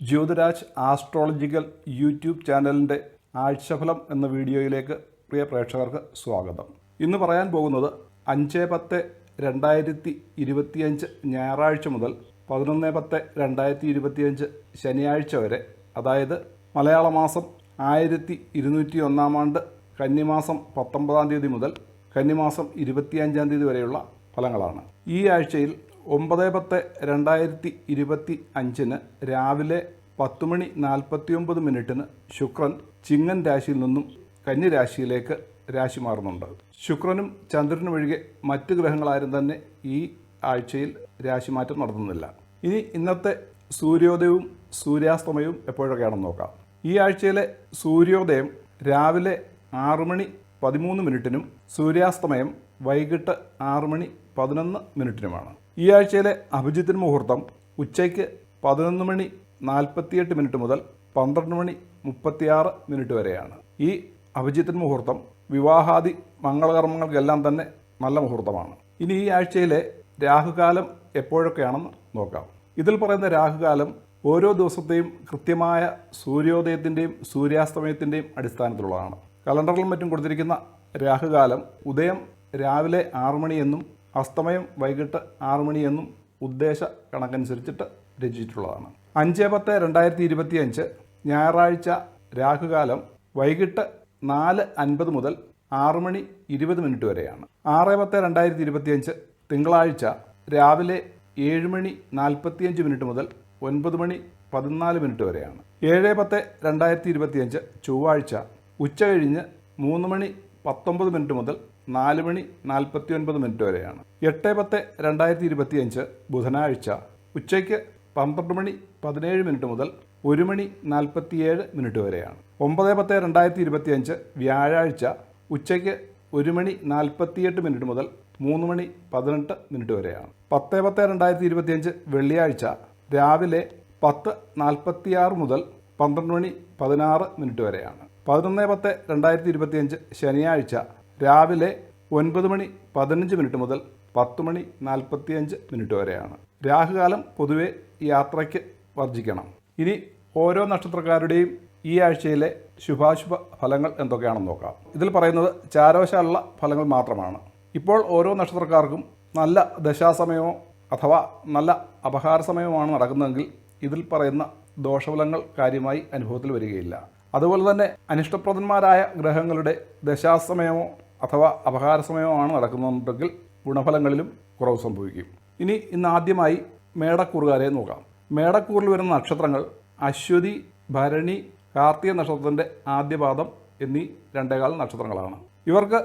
Jyothiraj astrological YouTube ചാനലിന്റെ ആഴ്ചഫലം എന്ന വീഡിയോയിലേക്ക് പ്രിയ പ്രേക്ഷകർക്ക് സ്വാഗതം. ഇന്ന് പറയാൻ പോകുന്നത് അഞ്ച് പത്ത് രണ്ടായിരത്തി ഇരുപത്തിയഞ്ച് ഞായറാഴ്ച മുതൽ പതിനൊന്ന് പത്ത് രണ്ടായിരത്തി ഇരുപത്തിയഞ്ച് ശനിയാഴ്ച വരെ അതായത് മലയാള മാസം ആയിരത്തി ഇരുന്നൂറ്റി ഒന്നാം ആണ്ട് കന്നിമാസം പത്തൊമ്പതാം തീയതി മുതൽ കന്നിമാസം ഇരുപത്തിയഞ്ചാം തീയതി വരെയുള്ള ഫലങ്ങളാണ്. ഈ ആഴ്ചയിൽ ഒമ്പത് പത്ത് രണ്ടായിരത്തി ഇരുപത്തി അഞ്ചിന് രാവിലെ പത്ത് മണി നാൽപ്പത്തി ഒമ്പത് മിനിറ്റിന് ശുക്രൻ ചിങ്ങൻ രാശിയിൽ നിന്നും കന്നി രാശിയിലേക്ക് രാശി മാറുന്നുണ്ട്. ശുക്രനും ചന്ദ്രനും ഒഴികെ മറ്റ് ഗ്രഹങ്ങളാരും തന്നെ ഈ ആഴ്ചയിൽ രാശിമാറ്റം നടത്തുന്നില്ല. ഇനി ഇന്നത്തെ സൂര്യോദയവും സൂര്യാസ്തമയവും എപ്പോഴൊക്കെയാണെന്ന് നോക്കാം. ഈ ആഴ്ചയിലെ സൂര്യോദയം രാവിലെ ആറു മണി പതിമൂന്ന് മിനിറ്റിനും സൂര്യാസ്തമയം വൈകിട്ട് ആറു മണി പതിനൊന്ന് മിനിറ്റിനുമാണ്. ഈ ആഴ്ചയിലെ അഭിജിത്തിന് മുഹൂർത്തം ഉച്ചയ്ക്ക് പതിനൊന്ന് മണി നാൽപ്പത്തിയെട്ട് മിനിറ്റ് മുതൽ പന്ത്രണ്ട് മണി മുപ്പത്തിയാറ് മിനിറ്റ് വരെയാണ്. ഈ അഭിജിത്തിന് മുഹൂർത്തം വിവാഹാദി മംഗളകർമ്മങ്ങൾക്കെല്ലാം തന്നെ നല്ല മുഹൂർത്തമാണ്. ഇനി ഈ ആഴ്ചയിലെ രാഹുകാലം എപ്പോഴൊക്കെയാണെന്ന് നോക്കാം. ഇതിൽ പറയുന്ന രാഹുകാലം ഓരോ ദിവസത്തെയും കൃത്യമായ സൂര്യോദയത്തിന്റെയും സൂര്യാസ്തമയത്തിന്റെയും അടിസ്ഥാനത്തിലുള്ളതാണ്. കലണ്ടറിലും മറ്റും കൊടുത്തിരിക്കുന്ന രാഹുകാലം ഉദയം രാവിലെ ആറു മണിയെന്നും അസ്തമയം വൈകിട്ട് ആറു മണിയെന്നും ഉദ്ദേശ കണക്കനുസരിച്ചിട്ട് രചിച്ചിട്ടുള്ളതാണ്. അഞ്ച് പത്ത് രണ്ടായിരത്തി ഇരുപത്തി അഞ്ച് ഞായറാഴ്ച രാഹുകാലം വൈകിട്ട് നാല് അൻപത് മുതൽ ആറ് മണി ഇരുപത് മിനിറ്റ് വരെയാണ്. ആറ് പത്ത് രണ്ടായിരത്തി ഇരുപത്തിയഞ്ച് തിങ്കളാഴ്ച രാവിലെ ഏഴ് മണി നാൽപ്പത്തിയഞ്ച് മിനിറ്റ് മുതൽ ഒൻപത് മണി പതിനാല് മിനിറ്റ് വരെയാണ്. ഏഴ് പത്ത് രണ്ടായിരത്തി ഇരുപത്തിയഞ്ച് ചൊവ്വാഴ്ച ഉച്ച കഴിഞ്ഞ് മൂന്ന് മണി പത്തൊമ്പത് മിനിറ്റ് മുതൽ നാല് മണി നാൽപ്പത്തി ഒൻപത് മിനിറ്റ് വരെയാണ്. എട്ട് പത്ത് രണ്ടായിരത്തി ഇരുപത്തിയഞ്ച് ബുധനാഴ്ച ഉച്ചയ്ക്ക് പന്ത്രണ്ട് മണി പതിനേഴ് മിനിറ്റ് മുതൽ ഒരു മണി നാൽപ്പത്തിയേഴ് മിനിറ്റ് വരെയാണ്. ഒമ്പത് പത്ത് രണ്ടായിരത്തി ഇരുപത്തിയഞ്ച് വ്യാഴാഴ്ച ഉച്ചയ്ക്ക് ഒരു മണി നാൽപ്പത്തിയെട്ട് മിനിറ്റ് മുതൽ മൂന്ന് മണി പതിനെട്ട് മിനിറ്റ് വരെയാണ്. പത്ത് പത്ത് രണ്ടായിരത്തി ഇരുപത്തിയഞ്ച് വെള്ളിയാഴ്ച രാവിലെ പത്ത് നാൽപ്പത്തിയാറ് മുതൽ പന്ത്രണ്ട് മണി പതിനാറ് മിനിറ്റ് വരെയാണ്. പതിനൊന്ന് പത്ത് രണ്ടായിരത്തി ഇരുപത്തിയഞ്ച് ശനിയാഴ്ച രാവിലെ ഒൻപത് മണി പതിനഞ്ച് മിനിറ്റ് മുതൽ പത്ത് മണി നാൽപ്പത്തിയഞ്ച് മിനിറ്റ് വരെയാണ്. രാഹുകാലം പൊതുവെ യാത്രയ്ക്ക് വർജിക്കണം ഇനി ഓരോ നക്ഷത്രക്കാരുടെയും ഈ ആഴ്ചയിലെ ശുഭാശുഭ ഫലങ്ങൾ എന്തൊക്കെയാണെന്ന് നോക്കാം. ഇതിൽ പറയുന്നത് ചാരവശാലുള്ള ഫലങ്ങൾ മാത്രമാണ്. ഇപ്പോൾ ഓരോ നക്ഷത്രക്കാർക്കും നല്ല ദശാസമയമോ അഥവാ നല്ല അപഹാര സമയമാണ് നടക്കുന്നതെങ്കിൽ ഇതിൽ പറയുന്ന ദോഷഫലങ്ങൾ കാര്യമായി അനുഭവത്തിൽ വരികയില്ല. അതുപോലെ തന്നെ അനിഷ്ടപ്രദന്മാരായ ഗ്രഹങ്ങളുടെ ദശാസമയമോ അഥവാ അപഹാര സമയമോ ആണ് നടക്കുന്നുണ്ടെങ്കിൽ ഗുണഫലങ്ങളിലും കുറവ് സംഭവിക്കും. ഇനി ഇന്ന് ആദ്യമായി മേടക്കൂറുകാരെ നോക്കാം. മേടക്കൂറിൽ വരുന്ന നക്ഷത്രങ്ങൾ അശ്വതി ഭരണി കാർത്തിക നക്ഷത്രത്തിന്റെ ആദ്യപാദം എന്നീ രണ്ടേകാൽ നക്ഷത്രങ്ങളാണ്. ഇവർക്ക്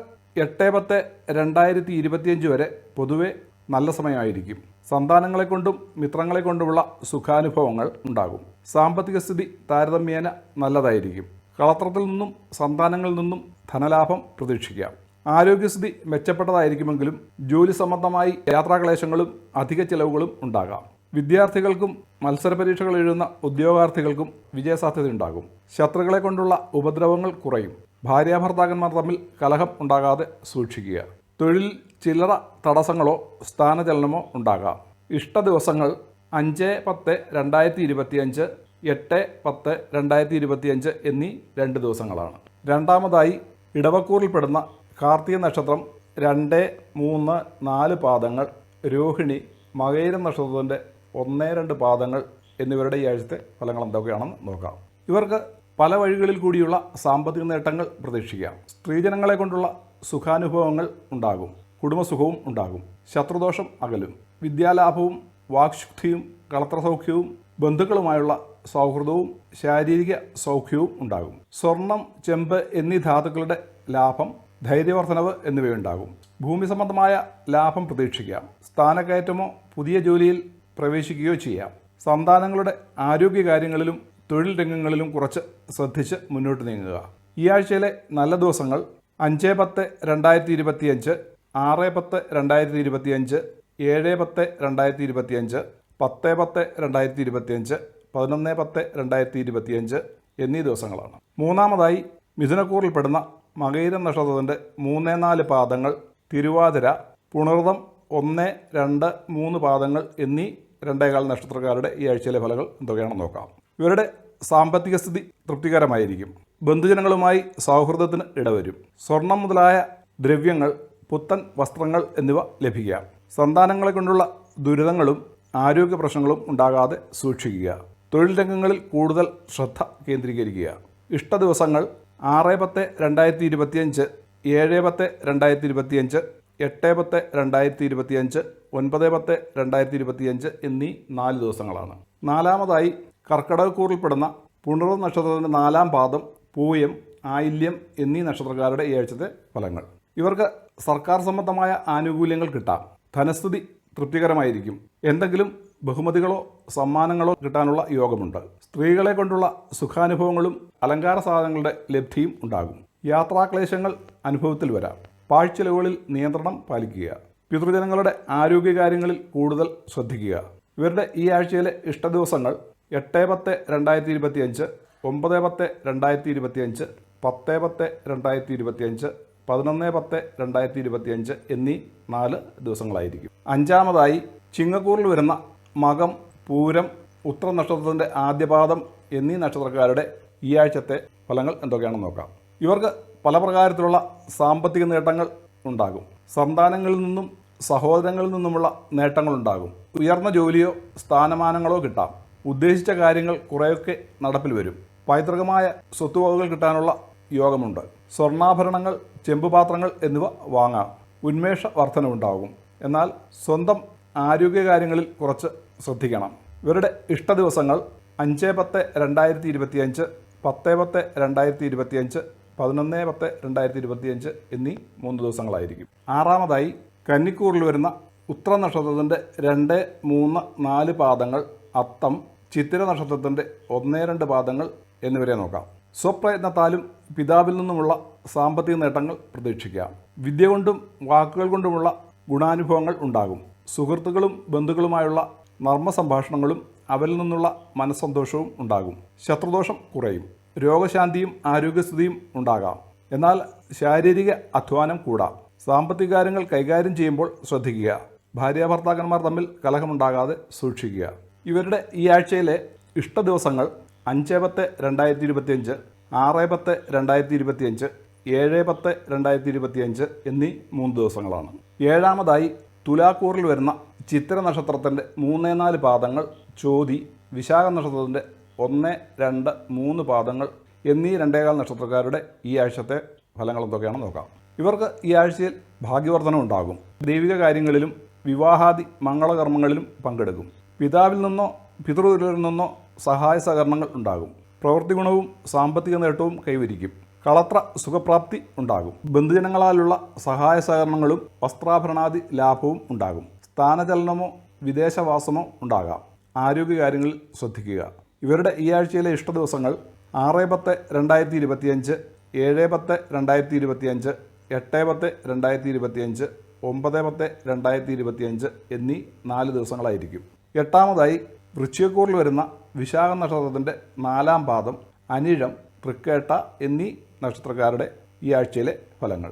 എട്ട് പത്ത് രണ്ടായിരത്തി ഇരുപത്തിയഞ്ച് വരെ പൊതുവെ നല്ല സമയമായിരിക്കും. സന്താനങ്ങളെ കൊണ്ടും മിത്രങ്ങളെ കൊണ്ടുമുള്ള സുഖാനുഭവങ്ങൾ ഉണ്ടാകും. സാമ്പത്തിക സ്ഥിതി താരതമ്യേന നല്ലതായിരിക്കും. കളത്രത്തിൽ നിന്നും സന്താനങ്ങളിൽ നിന്നും ധനലാഭം പ്രതീക്ഷിക്കാം. ആരോഗ്യസ്ഥിതി മെച്ചപ്പെട്ടതായിരിക്കുമെങ്കിലും ജോലി സംബന്ധമായി യാത്രാക്ലേശങ്ങളും അധിക ചെലവുകളും ഉണ്ടാകാം. വിദ്യാർത്ഥികൾക്കും മത്സര പരീക്ഷകൾ എഴുതുന്ന ഉദ്യോഗാർത്ഥികൾക്കും വിജയസാധ്യതയുണ്ടാകും ശത്രുക്കളെ കൊണ്ടുള്ള ഉപദ്രവങ്ങൾ കുറയും. ഭാര്യാഭർത്താക്കന്മാർ തമ്മിൽ കലഹം ഉണ്ടാകാതെ സൂക്ഷിക്കുക. തൊഴിൽ ചില്ലറ തടസ്സങ്ങളോ സ്ഥാനചലനമോ ഉണ്ടാകാം. ഇഷ്ട ദിവസങ്ങൾ അഞ്ച് പത്ത് രണ്ടായിരത്തി ഇരുപത്തിയഞ്ച് എട്ട് പത്ത് രണ്ടായിരത്തി ഇരുപത്തിയഞ്ച് എന്നീ രണ്ട് ദിവസങ്ങളാണ്. രണ്ടാമതായി ഇടവക്കൂറിൽപ്പെടുന്ന കാർത്തിക നക്ഷത്രം രണ്ട് മൂന്ന് നാല് പാദങ്ങൾ രോഹിണി മകയിരം നക്ഷത്രത്തിന്റെ ഒന്ന് രണ്ട് പാദങ്ങൾ എന്നിവരുടെ ഈ ആഴ്ചത്തെ ഫലങ്ങൾ എന്തൊക്കെയാണെന്ന് നോക്കാം. ഇവർക്ക് പല വഴികളിൽ കൂടിയുള്ള സാമ്പത്തിക നേട്ടങ്ങൾ പ്രതീക്ഷിക്കാം. സ്ത്രീജനങ്ങളെ കൊണ്ടുള്ള സുഖാനുഭവങ്ങൾ ഉണ്ടാകും. കുടുംബസുഖവും ഉണ്ടാകും. ശത്രുദോഷം അകലും. വിദ്യാലാഭവും വാക്ശുദ്ധിയും കളത്ര സൗഖ്യവും ബന്ധുക്കളുമായുള്ള സൗഹൃദവും ശാരീരിക സൗഖ്യവും ഉണ്ടാകും. സ്വർണം ചെമ്പ് എന്നീ ധാതുക്കളുടെ ലാഭം ധൈര്യവർദ്ധനവ് എന്നിവയുണ്ടാകും. ഭൂമി സംബന്ധമായ ലാഭം പ്രതീക്ഷിക്കാം. സ്ഥാനക്കയറ്റമോ പുതിയ ജോലിയിൽ പ്രവേശിക്കുകയോ ചെയ്യാം. സന്താനങ്ങളുടെ ആരോഗ്യകാര്യങ്ങളിലും തൊഴിൽ രംഗങ്ങളിലും കുറച്ച് ശ്രദ്ധിച്ച് മുന്നോട്ട് നീങ്ങുക. ഈ ആഴ്ചയിലെ നല്ല ദിവസങ്ങൾ അഞ്ച് പത്ത് രണ്ടായിരത്തി ഇരുപത്തിയഞ്ച് ആറ് പത്ത് രണ്ടായിരത്തി ഇരുപത്തിയഞ്ച് ഏഴ് പത്ത് രണ്ടായിരത്തി ഇരുപത്തിയഞ്ച് പത്ത് പത്ത് രണ്ടായിരത്തി ഇരുപത്തിയഞ്ച് പതിനൊന്ന് പത്ത് രണ്ടായിരത്തി ഇരുപത്തിയഞ്ച് എന്നീ ദിവസങ്ങളാണ്. മൂന്നാമതായി മിഥുനക്കൂറിൽപ്പെടുന്ന മകയിരം നക്ഷത്രത്തിന്റെ മൂന്ന് നാല് പാദങ്ങൾ തിരുവാതിര പുണർതം ഒന്ന് രണ്ട് മൂന്ന് പാദങ്ങൾ എന്നീ രണ്ടേകാൽ നക്ഷത്രക്കാരുടെ ഈ ആഴ്ചയിലെ ഫലങ്ങൾ എന്തൊക്കെയാണെന്ന് നോക്കാം. ഇവരുടെ സാമ്പത്തിക സ്ഥിതി തൃപ്തികരമായിരിക്കും. ബന്ധുജനങ്ങളുമായി സൗഹൃദത്തിന് ഇടവരും. സ്വർണം മുതലായ ദ്രവ്യങ്ങൾ പുത്തൻ വസ്ത്രങ്ങൾ എന്നിവ ലഭിക്കാം സന്താനങ്ങളെ കൊണ്ടുള്ള ദുരിതങ്ങളും ആരോഗ്യ പ്രശ്നങ്ങളും ഉണ്ടാകാതെ സൂക്ഷിക്കുക. തൊഴിൽ രംഗങ്ങളിൽ കൂടുതൽ ശ്രദ്ധ കേന്ദ്രീകരിക്കുക. ഇഷ്ട ദിവസങ്ങൾ ആറ് പത്ത് രണ്ടായിരത്തി ഇരുപത്തിയഞ്ച് ഏഴ് പത്ത് രണ്ടായിരത്തി ഇരുപത്തിയഞ്ച് എട്ട് പത്ത് രണ്ടായിരത്തി ഇരുപത്തിയഞ്ച് ഒൻപത് പത്ത് രണ്ടായിരത്തി ഇരുപത്തിയഞ്ച് എന്നീ നാല് ദിവസങ്ങളാണ്. നാലാമതായി കർക്കിടകക്കൂറിൽപ്പെടുന്ന പുണർവ് നക്ഷത്രത്തിന്റെ നാലാം പാദം പൂയം ആയില്യം എന്നീ നക്ഷത്രക്കാരുടെ ഈ ആഴ്ചത്തെ ഫലങ്ങൾ. ഇവർക്ക് സർക്കാർ സംബന്ധമായ ആനുകൂല്യങ്ങൾ കിട്ടാം. ധനസ്ഥിതി തൃപ്തികരമായിരിക്കും. എന്തെങ്കിലും ബഹുമതികളോ സമ്മാനങ്ങളോ കിട്ടാനുള്ള യോഗമുണ്ട്. സ്ത്രീകളെ കൊണ്ടുള്ള സുഖാനുഭവങ്ങളും അലങ്കാര സാധനങ്ങളുടെ ലബ്ധിയും ഉണ്ടാകും. യാത്രാക്ലേശങ്ങൾ അനുഭവത്തിൽ വരാം. പാഴ്ചെലവുകളിൽ നിയന്ത്രണം പാലിക്കുക. പിതൃജനങ്ങളുടെ ആരോഗ്യകാര്യങ്ങളിൽ കൂടുതൽ ശ്രദ്ധിക്കുക. ഇവരുടെ ഈ ആഴ്ചയിലെ ഇഷ്ട ദിവസങ്ങൾ എട്ട് പത്ത് രണ്ടായിരത്തി ഇരുപത്തിയഞ്ച് ഒമ്പത് പത്ത് രണ്ടായിരത്തി ഇരുപത്തിയഞ്ച് പത്ത് പത്ത് രണ്ടായിരത്തി ഇരുപത്തിയഞ്ച് പതിനൊന്ന് പത്ത് രണ്ടായിരത്തി ഇരുപത്തിയഞ്ച് എന്നീ നാല് ദിവസങ്ങളായിരിക്കും. അഞ്ചാമതായി ചിങ്ങക്കൂറിൽ വരുന്ന മകം പൂരം ഉത്തര നക്ഷത്രത്തിന്റെ ആദ്യപാദം എന്നീ നക്ഷത്രക്കാരുടെ ഈ ആഴ്ചത്തെ ഫലങ്ങൾ എന്തൊക്കെയാണെന്ന് നോക്കാം. ഇവർക്ക് പല പ്രകാരത്തിലുള്ള സാമ്പത്തിക നേട്ടങ്ങൾ ഉണ്ടാകും. സന്താനങ്ങളിൽ നിന്നും സഹോദരങ്ങളിൽ നിന്നുമുള്ള നേട്ടങ്ങളുണ്ടാകും ഉയർന്ന ജോലിയോ സ്ഥാനമാനങ്ങളോ കിട്ടാം. ഉദ്ദേശിച്ച കാര്യങ്ങൾ കുറേയൊക്കെ നടപ്പിൽ വരും. പൈതൃകമായ സ്വത്തുവകകൾ കിട്ടാനുള്ള യോഗമുണ്ട്. സ്വർണാഭരണങ്ങൾ ചെമ്പുപാത്രങ്ങൾ എന്നിവ വാങ്ങാം. ഉന്മേഷ വർധനവുണ്ടാകും. എന്നാൽ സ്വന്തം ആരോഗ്യകാര്യങ്ങളിൽ കുറച്ച് ശ്രദ്ധിക്കണം. ഇവരുടെ ഇഷ്ട ദിവസങ്ങൾ അഞ്ച് പത്ത് രണ്ടായിരത്തി ഇരുപത്തിയഞ്ച് പത്ത് പത്ത് രണ്ടായിരത്തി ഇരുപത്തിയഞ്ച് പതിനൊന്ന് പത്ത് രണ്ടായിരത്തി ഇരുപത്തിയഞ്ച് എന്നീ മൂന്ന് ദിവസങ്ങളായിരിക്കും. ആറാമതായി കന്നിക്കൂറിൽ വരുന്ന ഉത്ര നക്ഷത്രത്തിന്റെ രണ്ട് മൂന്ന് നാല് പാദങ്ങൾ അത്തം ചിത്തിര നക്ഷത്രത്തിന്റെ ഒന്ന് രണ്ട് പാദങ്ങൾ എന്നിവരെ നോക്കാം. സ്വപ്രയത്നത്താലും പിതാവിൽ നിന്നുമുള്ള സാമ്പത്തിക നേട്ടങ്ങൾ പ്രതീക്ഷിക്കാം. വിദ്യ കൊണ്ടും വാക്കുകൾ കൊണ്ടുമുള്ള ഗുണാനുഭവങ്ങൾ ഉണ്ടാകും. സുഹൃത്തുക്കളും ബന്ധുക്കളുമായുള്ള നർമ്മ സംഭാഷണങ്ങളും അവരിൽ നിന്നുള്ള മനസ്സന്തോഷവും ഉണ്ടാകും. ശത്രുദോഷം കുറയും. രോഗശാന്തിയും ആരോഗ്യസ്ഥിതിയും ഉണ്ടാകാം. എന്നാൽ ശാരീരിക അധ്വാനം കൂടാം. സാമ്പത്തിക കാര്യങ്ങൾ കൈകാര്യം ചെയ്യുമ്പോൾ ശ്രദ്ധിക്കുക. ഭാര്യാഭർത്താക്കന്മാർ തമ്മിൽ കലഹമുണ്ടാകാതെ സൂക്ഷിക്കുക. ഇവരുടെ ഈ ആഴ്ചയിലെ ഇഷ്ട ദിവസങ്ങൾ അഞ്ച് പത്ത് രണ്ടായിരത്തി ഇരുപത്തിയഞ്ച് ആറ് പത്ത് രണ്ടായിരത്തി ഇരുപത്തിയഞ്ച് ഏഴ് പത്ത് രണ്ടായിരത്തി ഇരുപത്തിയഞ്ച് എന്നീ മൂന്ന് ദിവസങ്ങളാണ്. ഏഴാമതായി തുലാക്കൂറിൽ വരുന്ന ചിത്തിര നക്ഷത്രത്തിന്റെ മൂന്ന് നാല് പാദങ്ങൾ ചോതി വിശാഖ നക്ഷത്രത്തിന്റെ ഒന്ന് രണ്ട് മൂന്ന് പാദങ്ങൾ എന്നീ രണ്ടേകാൽ നക്ഷത്രക്കാരുടെ ഈ ആഴ്ചത്തെ ഫലങ്ങൾ എന്തൊക്കെയാണെന്ന് നോക്കാം. ഇവർക്ക് ഈ ആഴ്ചയിൽ ഭാഗ്യവർദ്ധനം ഉണ്ടാകും. ദൈവിക കാര്യങ്ങളിലും വിവാഹാദി മംഗളകർമ്മങ്ങളിലും പങ്കെടുക്കും. പിതാവിൽ നിന്നോ പിതൃതുരിൽ നിന്നോ സഹായ സഹകരണങ്ങൾ ഉണ്ടാകും. പ്രവൃത്തി ഗുണവും സാമ്പത്തിക നേട്ടവും കൈവരിക്കും. കളത്ര സുഖപ്രാപ്തി ഉണ്ടാകും. ബന്ധുജനങ്ങളാലുള്ള സഹായ സഹകരണങ്ങളും വസ്ത്രാഭരണാദി ലാഭവും ഉണ്ടാകും. സ്ഥാനചലനമോ വിദേശവാസമോ ഉണ്ടാകാം. ആരോഗ്യകാര്യങ്ങളിൽ ശ്രദ്ധിക്കുക. ഇവരുടെ ഈ ആഴ്ചയിലെ ഇഷ്ട ദിവസങ്ങൾ ആറ് പത്ത് രണ്ടായിരത്തി ഇരുപത്തിയഞ്ച് ഏഴ് പത്ത് രണ്ടായിരത്തി ഇരുപത്തിയഞ്ച് എട്ട് പത്ത് രണ്ടായിരത്തി ഇരുപത്തിയഞ്ച് ഒമ്പത് പത്ത് രണ്ടായിരത്തി ഇരുപത്തിയഞ്ച് എന്നീ നാല് ദിവസങ്ങളായിരിക്കും. എട്ടാമതായി വൃശ്ചികക്കൂറിൽ വരുന്ന വിശാഖ നക്ഷത്രത്തിന്റെ നാലാം പാദം അനിഴം തൃക്കേട്ട എന്നീ നക്ഷത്രക്കാരുടെ ഈ ആഴ്ചയിലെ ഫലങ്ങൾ.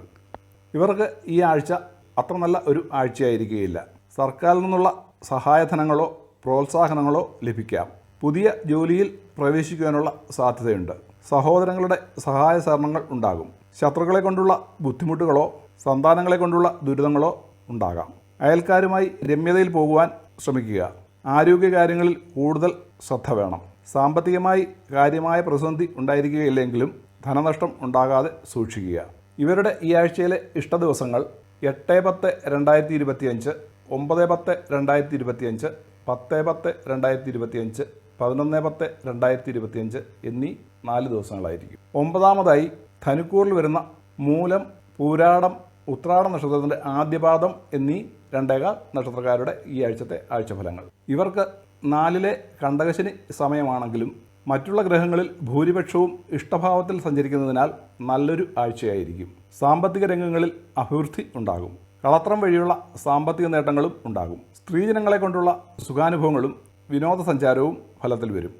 ഇവർക്ക് ഈ ആഴ്ച അത്ര നല്ല ഒരു ആഴ്ചയായിരിക്കുകയില്ല. സർക്കാരിൽ നിന്നുള്ള സഹായധനങ്ങളോ പ്രോത്സാഹനങ്ങളോ ലഭിക്കാം. പുതിയ ജോലിയിൽ പ്രവേശിക്കുവാനുള്ള സാധ്യതയുണ്ട്. സഹോദരങ്ങളുടെ സഹായ സഹകരണങ്ങൾ ഉണ്ടാകും. ശത്രുക്കളെ കൊണ്ടുള്ള ബുദ്ധിമുട്ടുകളോ സന്താനങ്ങളെ കൊണ്ടുള്ള ദുരിതങ്ങളോ ഉണ്ടാകാം. അയൽക്കാരുമായി രമ്യതയിൽ പോകുവാൻ ശ്രമിക്കുക. ആരോഗ്യകാര്യങ്ങളിൽ കൂടുതൽ ശ്രദ്ധ വേണം. സാമ്പത്തികമായി കാര്യമായ പ്രതിസന്ധി ഉണ്ടായിരിക്കുകയില്ലെങ്കിലും ധനനഷ്ടം ഉണ്ടാകാതെ സൂക്ഷിക്കുക. ഇവരുടെ ഈ ആഴ്ചയിലെ ഇഷ്ട ദിവസങ്ങൾ എട്ട് പത്ത് രണ്ടായിരത്തി ഇരുപത്തിയഞ്ച് ഒമ്പത് പത്ത് രണ്ടായിരത്തി ഇരുപത്തിയഞ്ച് പത്ത് പത്ത് രണ്ടായിരത്തി ഇരുപത്തിയഞ്ച് പതിനൊന്ന് പത്ത് രണ്ടായിരത്തി ഇരുപത്തിയഞ്ച് എന്നീ നാല് ദിവസങ്ങളായിരിക്കും. ഒമ്പതാമതായി ധനുക്കൂറിൽ വരുന്ന മൂലം പൂരാടം ഉത്രാട നക്ഷത്രത്തിന്റെ ആദ്യപാദം എന്നീ രണ്ടേകാൽ നക്ഷത്രക്കാരുടെ ഈ ആഴ്ചത്തെ ആഴ്ചഫലങ്ങൾ. ഇവർക്ക് നാലിലെ കണ്ടകശനി സമയമാണെങ്കിലും മറ്റുള്ള ഗ്രഹങ്ങളിൽ ഭൂരിപക്ഷവും ഇഷ്ടഭാവത്തിൽ സഞ്ചരിക്കുന്നതിനാൽ നല്ലൊരു ആഴ്ചയായിരിക്കും. സാമ്പത്തിക രംഗങ്ങളിൽ അഭിവൃദ്ധി ഉണ്ടാകും. കളത്രം വഴിയുള്ള സാമ്പത്തിക നേട്ടങ്ങളും ഉണ്ടാകും. സ്ത്രീജനങ്ങളെ കൊണ്ടുള്ള സുഖാനുഭവങ്ങളും വിനോദസഞ്ചാരവും ഫലത്തിൽ വരും.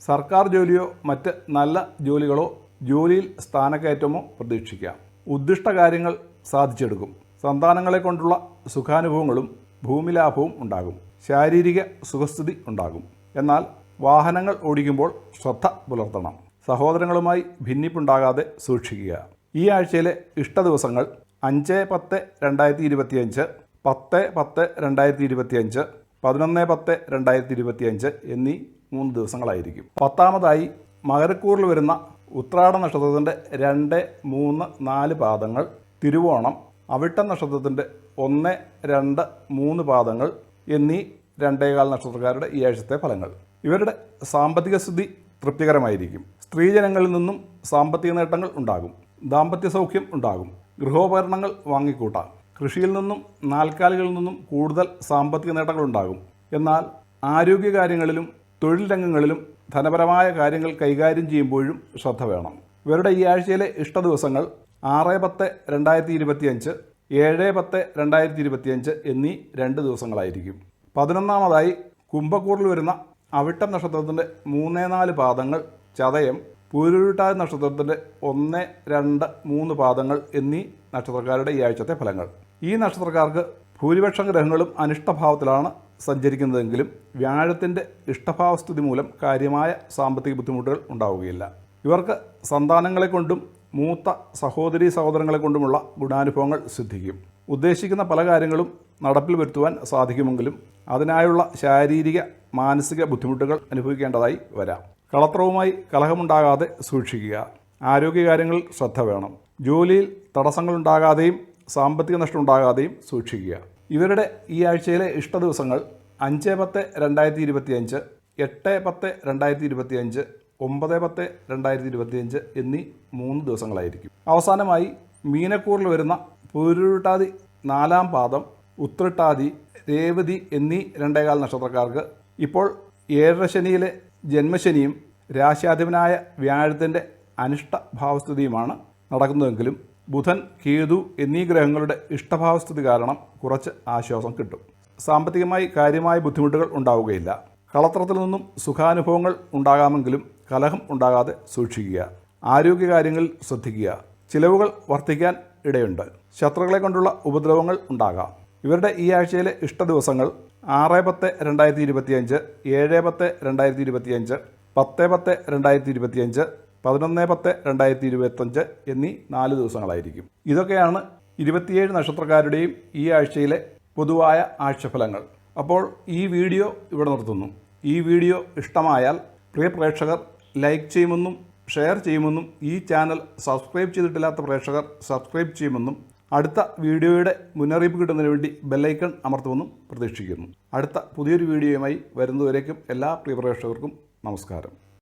സർക്കാർ ജോലിയോ മറ്റ് നല്ല ജോലികളോ ജോലിയിൽ സ്ഥാനക്കയറ്റമോ പ്രതീക്ഷിക്കാം. ഉദ്ദിഷ്ട കാര്യങ്ങൾ സാധിച്ചെടുക്കും. സന്താനങ്ങളെ കൊണ്ടുള്ള സുഖാനുഭവങ്ങളും ഭൂമിലാഭവും ഉണ്ടാകും. ശാരീരിക സുഖസ്ഥിതി ഉണ്ടാകും. എന്നാൽ വാഹനങ്ങൾ ഓടിക്കുമ്പോൾ ശ്രദ്ധ പുലർത്തണം. സഹോദരങ്ങളുമായി ഭിന്നിപ്പുണ്ടാകാതെ സൂക്ഷിക്കുക. ഈ ആഴ്ചയിലെ ഇഷ്ട ദിവസങ്ങൾ അഞ്ച് പത്ത് രണ്ടായിരത്തി ഇരുപത്തിയഞ്ച് പത്ത് പത്ത് രണ്ടായിരത്തി ഇരുപത്തിയഞ്ച് പതിനൊന്ന് പത്ത് രണ്ടായിരത്തി ഇരുപത്തിയഞ്ച് എന്നീ മൂന്ന് ദിവസങ്ങളായിരിക്കും. പത്താമതായി മകരക്കൂറിൽ വരുന്ന ഉത്രാട നക്ഷത്രത്തിന്റെ രണ്ട് മൂന്ന് നാല് പാദങ്ങൾ തിരുവോണം അവിട്ട നക്ഷത്രത്തിന്റെ ഒന്ന് രണ്ട് മൂന്ന് പാദങ്ങൾ എന്നീ രണ്ടേകാൽ നക്ഷത്രക്കാരുടെ ഈ ആഴ്ചത്തെ ഫലങ്ങൾ. ഇവരുടെ സാമ്പത്തിക സ്ഥിതി തൃപ്തികരമായിരിക്കും. സ്ത്രീജനങ്ങളിൽ നിന്നും സാമ്പത്തിക നേട്ടങ്ങൾ ഉണ്ടാകും. ദാമ്പത്യ സൗഖ്യം ഉണ്ടാകും. ഗൃഹോപകരണങ്ങൾ വാങ്ങിക്കൂട്ടാം. കൃഷിയിൽ നിന്നും നാൽക്കാലികളിൽ നിന്നും കൂടുതൽ സാമ്പത്തിക നേട്ടങ്ങളുണ്ടാകും എന്നാൽ ആരോഗ്യകാര്യങ്ങളിലും തൊഴിൽ രംഗങ്ങളിലും ധനപരമായ കാര്യങ്ങൾ കൈകാര്യം ചെയ്യുമ്പോഴും ശ്രദ്ധ വേണം. ഇവരുടെ ഈ ആഴ്ചയിലെ ഇഷ്ട ദിവസങ്ങൾ ആറ് പത്ത് രണ്ടായിരത്തി ഇരുപത്തിയഞ്ച് ഏഴ് പത്ത് രണ്ടായിരത്തി ഇരുപത്തിയഞ്ച് എന്നീ രണ്ട് ദിവസങ്ങളായിരിക്കും. പതിനൊന്നാമതായി കുംഭക്കൂറിൽ വരുന്ന അവിട്ടം നക്ഷത്രത്തിന്റെ മൂന്ന് നാല് പാദങ്ങൾ ചതയം പൂരുരുട്ടായ നക്ഷത്രത്തിന്റെ ഒന്ന് രണ്ട് മൂന്ന് പാദങ്ങൾ എന്നീ നക്ഷത്രക്കാരുടെ ഈ ആഴ്ചത്തെ ഫലങ്ങൾ. ഈ നക്ഷത്രക്കാർക്ക് ഭൂരിപക്ഷം ഗ്രഹങ്ങളും അനിഷ്ടഭാവത്തിലാണ് സഞ്ചരിക്കുന്നതെങ്കിലും വ്യാഴത്തിന്റെ ഇഷ്ടഭാവസ്ഥിതി മൂലം കാര്യമായ സാമ്പത്തിക ബുദ്ധിമുട്ടുകൾ ഉണ്ടാവുകയില്ല. ഇവർക്ക് സന്താനങ്ങളെ കൊണ്ടും മൂത്ത സഹോദരി സഹോദരങ്ങളെ കൊണ്ടുമുള്ള ഗുണാനുഭവങ്ങൾ സിദ്ധിക്കും. ഉദ്ദേശിക്കുന്ന പല കാര്യങ്ങളും നടപ്പിൽ വരുത്തുവാൻ സാധിക്കുമെങ്കിലും അതിനായുള്ള ശാരീരിക മാനസിക ബുദ്ധിമുട്ടുകൾ അനുഭവിക്കേണ്ടതായി വരാം. കളത്രവുമായി കലഹമുണ്ടാകാതെ സൂക്ഷിക്കുക. ആരോഗ്യകാര്യങ്ങളിൽ ശ്രദ്ധ വേണം. ജോലിയിൽ തടസ്സങ്ങളുണ്ടാകാതെയും സാമ്പത്തിക നഷ്ടം ഉണ്ടാകാതെയും സൂക്ഷിക്കുക. ഇവരുടെ ഈ ആഴ്ചയിലെ ഇഷ്ട ദിവസങ്ങൾ അഞ്ച് പത്ത് രണ്ടായിരത്തി ഇരുപത്തിയഞ്ച് എട്ട് പത്ത് രണ്ടായിരത്തി ഇരുപത്തിയഞ്ച് ഒമ്പത് പത്ത് രണ്ടായിരത്തി ഇരുപത്തിയഞ്ച് എന്നീ മൂന്ന് ദിവസങ്ങളായിരിക്കും. അവസാനമായി മീനക്കൂറിൽ വരുന്ന പൂരുരുട്ടാതി നാലാം പാദം ഉത്രട്ടാതി രേവതി എന്നീ രണ്ടേകാൽ നക്ഷത്രക്കാർക്ക് ഇപ്പോൾ ഏഴര ശനിയിലെ ജന്മശനിയും രാശ്യാധിപനായ വ്യാഴത്തിന്റെ അനിഷ്ട ഭാവസ്ഥിതിയുമാണ് നടക്കുന്നതെങ്കിലും ബുധൻ കേതു എന്നീ ഗ്രഹങ്ങളുടെ ഇഷ്ടഭാവസ്ഥിതി കാരണം കുറച്ച് ആശ്വാസം കിട്ടും. സാമ്പത്തികമായി കാര്യമായ ബുദ്ധിമുട്ടുകൾ ഉണ്ടാവുകയില്ല. കളത്രത്തിൽ നിന്നും സുഖാനുഭവങ്ങൾ ഉണ്ടാകാമെങ്കിലും കലഹം ഉണ്ടാകാതെ സൂക്ഷിക്കുക. ആരോഗ്യകാര്യങ്ങളിൽ ശ്രദ്ധിക്കുക. ചിലവുകൾ വർദ്ധിക്കാൻ ഇടയുണ്ട്. ശത്രുക്കളെ കൊണ്ടുള്ള ഉപദ്രവങ്ങൾ ഉണ്ടാകാം. ഇവരുടെ ഈ ആഴ്ചയിലെ ഇഷ്ട ദിവസങ്ങൾ ആറ് പത്ത് രണ്ടായിരത്തി ഇരുപത്തിയഞ്ച് ഏഴ് പത്ത് രണ്ടായിരത്തി ഇരുപത്തിയഞ്ച് പത്ത് പത്ത് രണ്ടായിരത്തി ഇരുപത്തിയഞ്ച് പതിനൊന്ന് പത്ത് രണ്ടായിരത്തി ഇരുപത്തഞ്ച് എന്നീ നാല് ദിവസങ്ങളായിരിക്കും. ഇതൊക്കെയാണ് ഇരുപത്തിയേഴ് നക്ഷത്രക്കാരുടെയും ഈ ആഴ്ചയിലെ പൊതുവായ ആഴ്ചഫലങ്ങൾ. അപ്പോൾ ഈ വീഡിയോ ഇവിടെ നിർത്തുന്നു. ഈ വീഡിയോ ഇഷ്ടമായാൽ പ്രിയ പ്രേക്ഷകർ ലൈക്ക് ചെയ്യുമെന്നും ഷെയർ ചെയ്യുമെന്നും ഈ ചാനൽ സബ്സ്ക്രൈബ് ചെയ്തിട്ടില്ലാത്ത പ്രേക്ഷകർ സബ്സ്ക്രൈബ് ചെയ്യുമെന്നും അടുത്ത വീഡിയോയുടെ മുന്നറിയിപ്പ് കിട്ടുന്നതിന് വേണ്ടി ബെല്ലൈക്കൺ അമർത്തുമെന്നും പ്രതീക്ഷിക്കുന്നു. അടുത്ത പുതിയൊരു വീഡിയോയുമായി വരുന്നതുവരേക്കും എല്ലാ പ്രിയപ്രേക്ഷകർക്കും നമസ്കാരം.